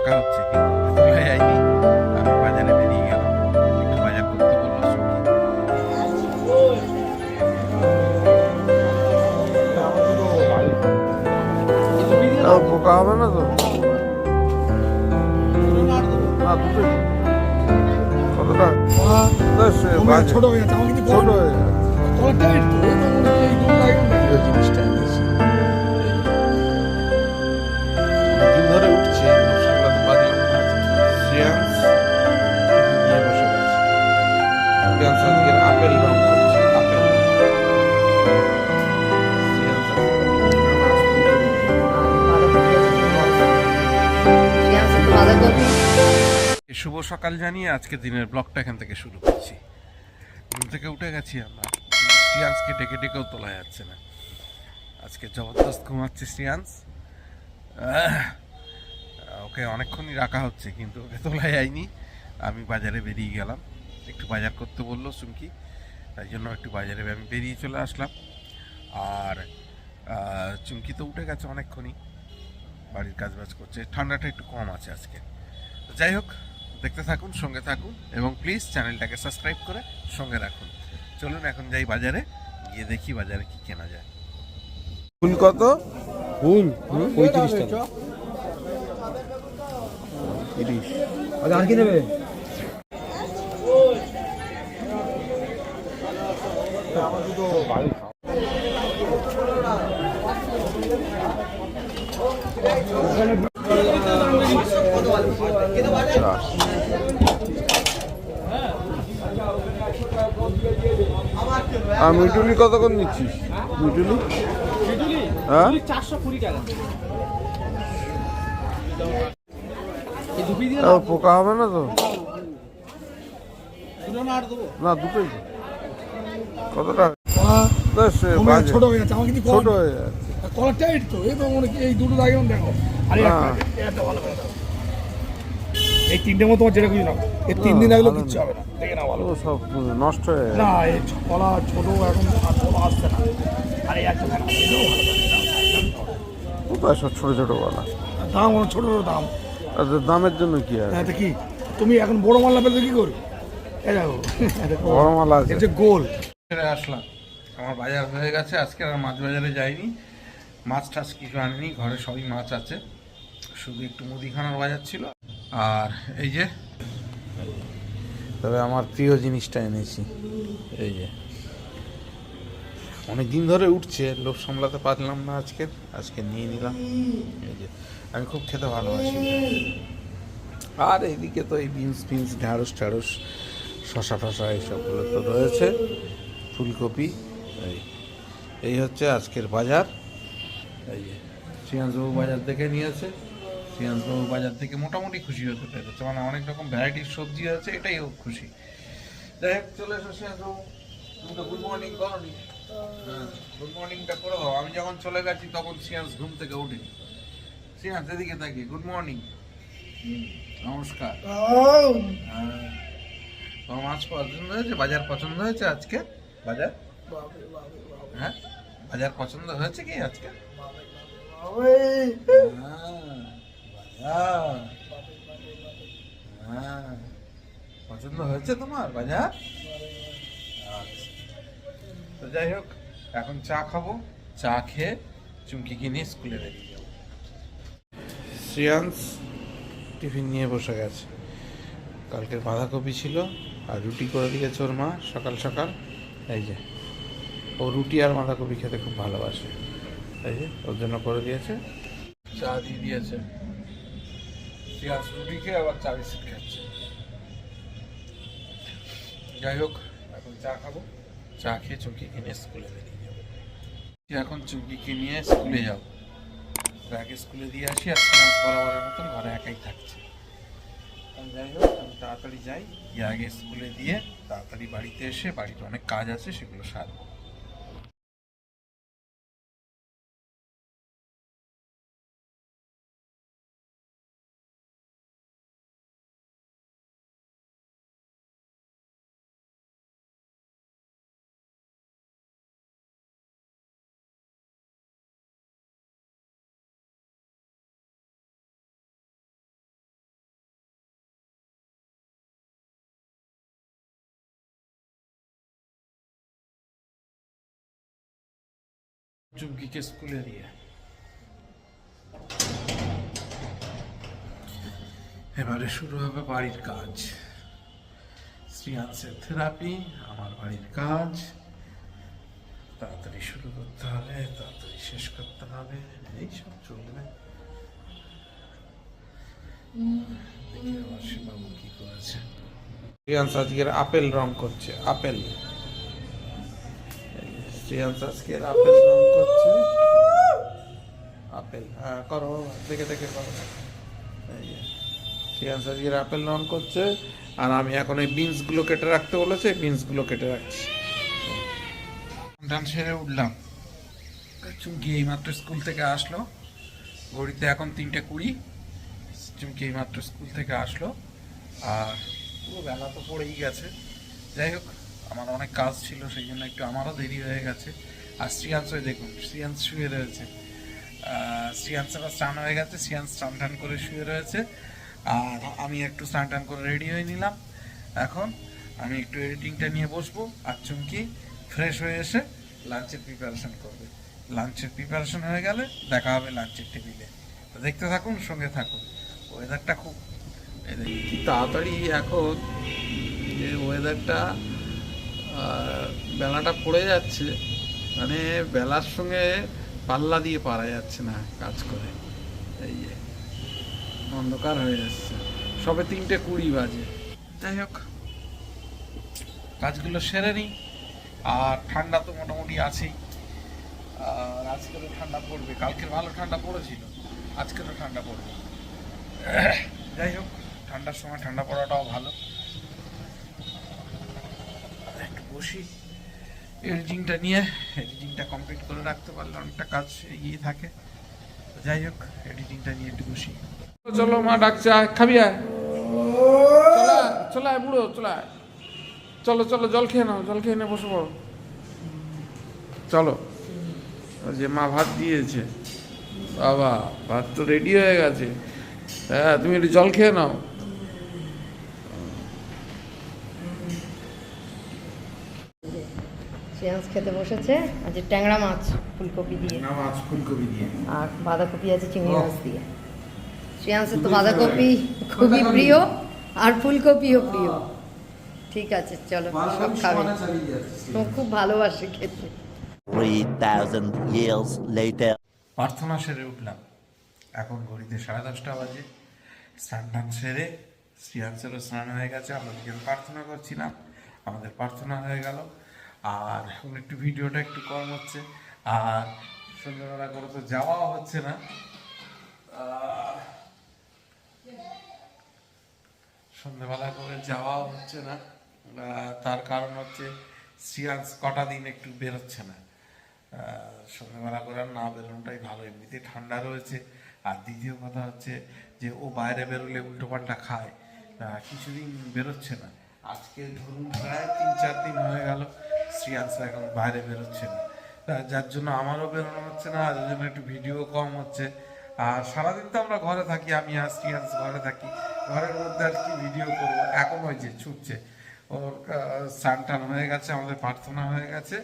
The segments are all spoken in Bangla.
রাখা হচ্ছে কিন্তু তোলা যায়নি আমি বাজারে বেরিয়ে গেলাম। একটু বাজার করতে বলল সঙ্গী পোকা হবে না তো? কতটা? ছোট হয়ে যাচ্ছে আমার কিছু ছোট ছোট হয়ে যাচ্ছে। জিনিসটা শুভ সকাল জানিয়ে আজকে দিনের ব্লগটা এখান থেকে শুরু করছি। ঘুম থেকে উঠে গেছি আমরা। শ্রিয়াংসকে ডেকে ডেকেও তোলা যাচ্ছে না। আজকে জবরদস্ত ঘুমাচ্ছে শ্রিয়াংস ওকে অনেকক্ষণই রাখা হচ্ছে, কিন্তু ওকে তোলা যায়নি। আমি বাজারে বেরিয়ে গেলাম। একটু বাজার করতে বলল চুমকি তাই জন্য একটু বাজারে আমি বেরিয়ে চলে আসলাম। আর চুমকি তো উঠে গেছে অনেকক্ষণই। বাড়ির কাজ বাজ করছে। ঠান্ডাটা একটু কম আছে আজকে। যাই হোক দেখতে থাকুন সঙ্গে থাকুন এবং প্লিজ চ্যানেলটাকে সাবস্ক্রাইব করে সঙ্গে রাখুন। চলুন এখন যাই বাজারে গিয়ে দেখি বাজারে কি কেনা যায়। ফুল কত? ফুল পঁয়ত্রিশ টাকা। তিরিশ আচ্ছা আর কি নেবে? চাষ আর মিটুলি কত করে নিচ্ছিস? মিটুলি হ্যাঁ? চারশো কুড়ি টাকা। পোকা হবে না তো? না দুটোই। তো। কতটা দশ, বাজে। ছোট হয়ে যাচ্ছে ছোট হয়ে যাচ্ছে। কলার টাইট তো এই তো এই দুটো দাগে দেখো আরে। ভালো। এই তিনটে মতো তোমার যেটা খুঁজি না এই তিন দিন লাগলেও কিচ্ছু না। হবে না দেখে না ভালো। সব নষ্ট হয়ে না এই কলা ছোট এখন আর আসছে না। আরে দাম। কোথায় সব ছোট ছোট বলা দাম কোনো ছোট ছোট দাম। আচ্ছা দামের জন্য কি আছে হ্যাঁ কি? তুমি এখন বড় মাল না পেলে কি করবে? এই দেখো দেখো, বড় মাল আছে। হচ্ছে গোল। আসলাম। আমার বাজার হয়ে গেছে আজকে আর মাছ বাজারে যাইনি। মাছ টাছ কিছু আনিনি ঘরে সবই মাছ আছে। শুধু একটু মুদিখানার বাজার ছিল। আর এই যে? তবে আমার প্রিয় জিনিসটা এনেছি। এই যে। অনেক দিন ধরে উঠছে লোভ সামলাতে পারলাম না আজকে আজকে নিয়ে নিলাম। এই যে আমি খুব খেতে ভালোবাসি। আর এদিকে তো এই বিনস ফিনস ঢ্যাঁড়স ঢ্যাঁড়স শশা টশা এইসবগুলো তো রয়েছে ফুলকপি এই এই হচ্ছে আজকের বাজার। এই যে বাজার দেখে নিয়েছে। শ্রীয়াংশবাবু বাজার থেকে মোটামুটি খুশি হতে পেরেছে মানে অনেক রকম ভ্যারাইটির সবজি আছে এটাই ও খুশি। যাই হোক চলে এসো শ্রীয়াংশবাবু তুমি তো গুড মর্নিং করনি। গুড মর্নিংটা করে দাও। আমি যখন চলে গেছি তখন শ্রিয়াংশ ঘুম থেকে উঠেনি শ্রিয়াংশ এদিকে তাকিয়ে। গুড মর্নিং নমস্কার। হ্যাঁ। তোমার মাছ পছন্দ হয়েছে? বাজার পছন্দ হয়েছে আজকে? বাজার? হ্যাঁ বাজার পছন্দ হয়েছে কি আজকে? হ্যাঁ, বাজার। হ্যাঁ, পছন্দ হয়েছে তোমার বাজার আচ্ছা। তো যাই হোক এখন চা খাব চা খেয়ে চুমকিকে নিয়ে স্কুলে বেরিয়ে যাব। টিফিন নিয়ে বসে গেছে। কালকের বাঁধাকপি ছিল আর রুটি করে দিয়েছে ওর মা সকাল সকাল। এই যে ও রুটি আর বাঁধাকপি খেতে খুব ভালোবাসে। এই যে ওর জন্য করে দিয়েছে। চা দিয়ে দিয়েছে। পেঁয়াজ রুটি খেয়ে আবার চা বিস্কুট খাচ্ছে। যাই হোক, এখন চা খাব। চা খেয়ে চুমকিকে কিনে স্কুলে বেরিয়ে যাব। এখন চুমকিকে নিয়ে স্কুলে যাব। আগে স্কুলে দিয়ে আসি আর ক্লাস বরাবরের মতন ঘরে একাই থাকছে। যাই হোক, আমি তাড়াতাড়ি যাই। আগে স্কুলে দিয়ে তাড়াতাড়ি বাড়িতে এসে বাড়িতে অনেক কাজ আছে, সেগুলো সারবো। চুমকিকে স্কুলে দিয়ে এবারে শুরু হবে বাড়ির কাজ শ্রিয়াংসের থেরাপি আমার বাড়ির কাজ তাড়াতাড়ি শুরু করতে হবে তাড়াতাড়ি শেষ করতে হবে এইসব চলবে দেখি আমার শিবাবু কি করেছে শ্রিয়াংস আজকের আপেল রং করছে আপেল আজকের আপেল রং আপেল হ্যাঁ করো দেখে দেখে করো। যে। শ্রিয়াংস আজকের আপেল রং করছে আর আমি এখন এই বিনসগুলো কেটে রাখতে বলেছে বিনসগুলো কেটে রাখছি। ডান সেরে উঠলাম। চুমকি এইমাত্র স্কুল থেকে আসলো। ঘড়িতে এখন তিনটে কুড়ি। চুমকি এইমাত্র স্কুল থেকে আসলো। আর পুরো বেলা তো পড়েই গেছে। যাই হোক আমার অনেক কাজ ছিল সেই জন্য একটু আমারও দেরি হয়ে গেছে। আর শ্রিয়াংশ দেখুন শ্রিয়াংশ শুয়ে রয়েছে। আহ, শ্রিয়াংশ স্নান হয়ে গেছে শ্রিয়াংশ স্নান টান করে শুয়ে রয়েছে। আর আমি একটু স্নান টান করে রেডি হয়ে নিলাম। এখন আমি একটু এডিটিংটা নিয়ে বসবো। আর চুমকি ফ্রেশ হয়ে এসে লাঞ্চের প্রিপারেশন করবে। লাঞ্চের প্রিপারেশন হয়ে গেলে দেখা হবে লাঞ্চের টেবিলে তো দেখতে থাকুন সঙ্গে থাকুন। ওয়েদারটা খুব তাড়াতাড়ি এখন যে ওয়েদারটা বেলাটা পড়ে যাচ্ছে মানে বেলার সঙ্গে পাল্লা দিয়ে পারা যাচ্ছে না কাজ করে। এই যে, অন্ধকার হয়ে যাচ্ছে। সবে তিনটে কুড়ি বাজে। যাই হোক, কাজগুলো সেরে নিই। আর ঠান্ডা তো মোটামুটি আছেই। আর আজকেরও ঠান্ডা পড়বে। কালকের ভালো ঠান্ডা পড়েছিল। আজকে তো ঠান্ডা পড়বে। যাই হোক, ঠান্ডার সময় ঠান্ডা পড়াটাও ভালো। একটু বসি। এডিটিংটা নিয়ে এডিটিংটা কমপ্লিট করে রাখতে পারলে অনেকটা কাজ এগিয়ে থাকে। যাই হোক এডিটিংটা নিয়ে একটু খুশি চলো মা ডাকছে খাবি আয়। চলে আয়, বুড়ো চলে। চলো চলো জল খেয়ে নাও জল খেয়ে নে বসে পড়ো। চলো। যে মা ভাত দিয়েছে। বাবা ভাত তো রেডি হয়ে গেছে। হ্যাঁ তুমি একটু জল খেয়ে নাও। শ্রেয়াংস খেতে বসেছে। আজ ট্যাংরা মাছ ফুলকপি দিয়ে। মাছ ফুলকপি দিয়ে। আর বাঁধাকপি আছে চিংড়ি মাছ দিয়ে। শ্রেয়াংসের তো বাঁধাকপি খুবই প্রিয় আর ফুলকপিও প্রিয়। ঠিক আছে চলো সব খাবে। খুব ভালোবাসে খেতে। 3,000 years later. প্রার্থনা সেরে উঠলাম। এখন ঘড়িতে সাড়ে দশটা বাজে। স্নান টান সেরে শ্রীহাংসেরও স্নান হয়ে গেছে। আমরা দুজন প্রার্থনা করছিলাম। আমাদের প্রার্থনা হয়ে গেল। আর এখন একটু ভিডিওটা একটু কম হচ্ছে। আর সন্ধ্যাবেলা করে তো যাওয়াও হচ্ছে না। সন্ধ্যাবেলা করে যাওয়াও হচ্ছে না। তার কারণ হচ্ছে শ্রিয়াংস কটা দিন একটু বেরোচ্ছে না। সন্ধ্যাবেলা করে না বেরোনোটাই ভালো। এমনিতে ঠান্ডা রয়েছে। আর দ্বিতীয় কথা হচ্ছে যে ও বাইরে বেরোলে উল্টো পাল্টা খায়। কিছুদিন বেরোচ্ছে না। আজকে ধরুন প্রায় তিন চার দিন হয়ে গেল। শ্রিয়াংস এখন বাইরে বেরোচ্ছে না তা যার জন্য আমারও বেরোনো হচ্ছে না যার জন্য একটু ভিডিও কম হচ্ছে। আর সারাদিন তো আমরা ঘরে থাকি আমি আর শ্রিয়াংস ঘরে থাকি। ঘরের মধ্যে আর কি ভিডিও করব? এখন ওই যে ছুটছে। ওর স্নান টান হয়ে গেছে আমাদের প্রার্থনা হয়ে গেছে।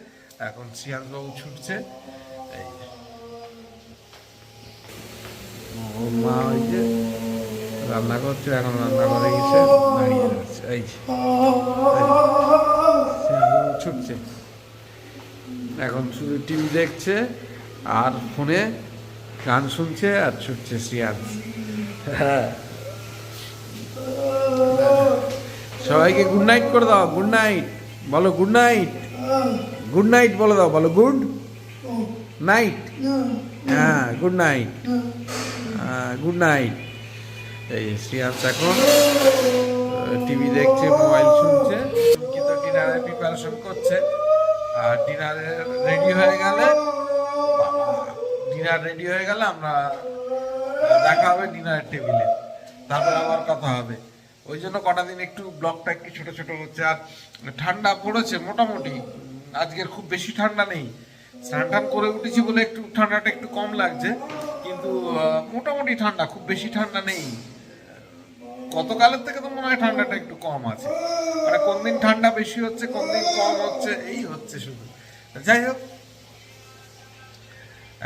এখন শ্রিয়াংস বাবু ছুটছে। এই। ও মা ওই যে রান্না করছে এখন রান্না করে গেছে দাঁড়িয়ে রয়েছে এই। ছুটছে। এখন শুধু টিভি দেখছে আর ফোনে গান শুনছে আর ছুটছে শ্রিয়াংস হ্যাঁ। সবাইকে গুড নাইট করে দাও গুড নাইট বলো গুড নাইট গুড নাইট বলে দাও, বলো গুড নাইট হ্যাঁ গুড নাইট হ্যাঁ গুড নাইট এই শ্রিয়াংস এখন টিভি দেখছে, মোবাইল শুনছে। প্রিপারেশন করছে। আর ডিনারে রেডি হয়ে গেলে ডিনার রেডি হয়ে গেলে আমরা দেখা হবে ডিনারের টেবিলে তারপরে আবার কথা হবে। ওই জন্য কটা দিন একটু ব্লকটা একটু ছোট ছোট হচ্ছে। আর ঠান্ডা পড়েছে মোটামুটি। আজকের খুব বেশি ঠান্ডা নেই। স্নান টান করে উঠেছি বলে একটু ঠান্ডাটা একটু কম লাগছে। কিন্তু মোটামুটি ঠান্ডা, খুব বেশি ঠান্ডা নেই। গতকালের থেকে তো মনে হয় ঠান্ডাটা একটু কম আছে। মানে কোন দিন ঠান্ডা বেশি হচ্ছে কোন দিন কম হচ্ছে, এই হচ্ছে শুধু। যাই হোক,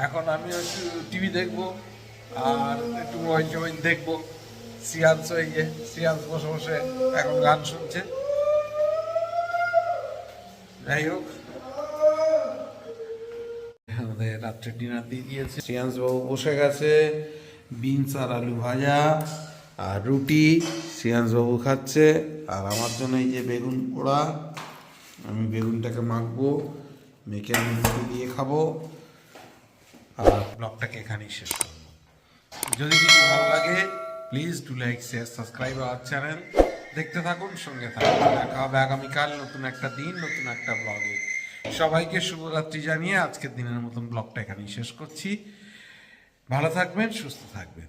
এখন আমি একটু টিভি দেখব, আর একটু মোবাইল টোবাইল দেখব। সিয়ান্স হয়ে যে সিয়ান্স বসে বসে এখন গান শুনছে। যাই হোক, আমাদের রাত্রে ডিনার দিয়ে দিয়েছে। শ্রিয়াংশ বাবু বসে গেছে, বিনস আর আলু ভাজা। আর রুটি শ্রিয়াংশ বাবু খাচ্ছে, আর আমার জন্য এই যে বেগুন পোড়া, আমি বেগুনটাকে মাখবো, মেখে আমি রুটি দিয়ে খাব, আর ব্লগটাকে এখানেই শেষ করব। যদি কিছু ভালো লাগে please do like share subscribe our channel দেখতে থাকুন, সঙ্গে থাকুন। দেখা হবে আগামীকাল নতুন একটা দিন, নতুন একটা ব্লগে সবাইকে শুভরাত্রি জানিয়ে আজকের দিনের মতন ব্লগটা এখানেই শেষ করছি। ভালো থাকবেন, সুস্থ থাকবেন।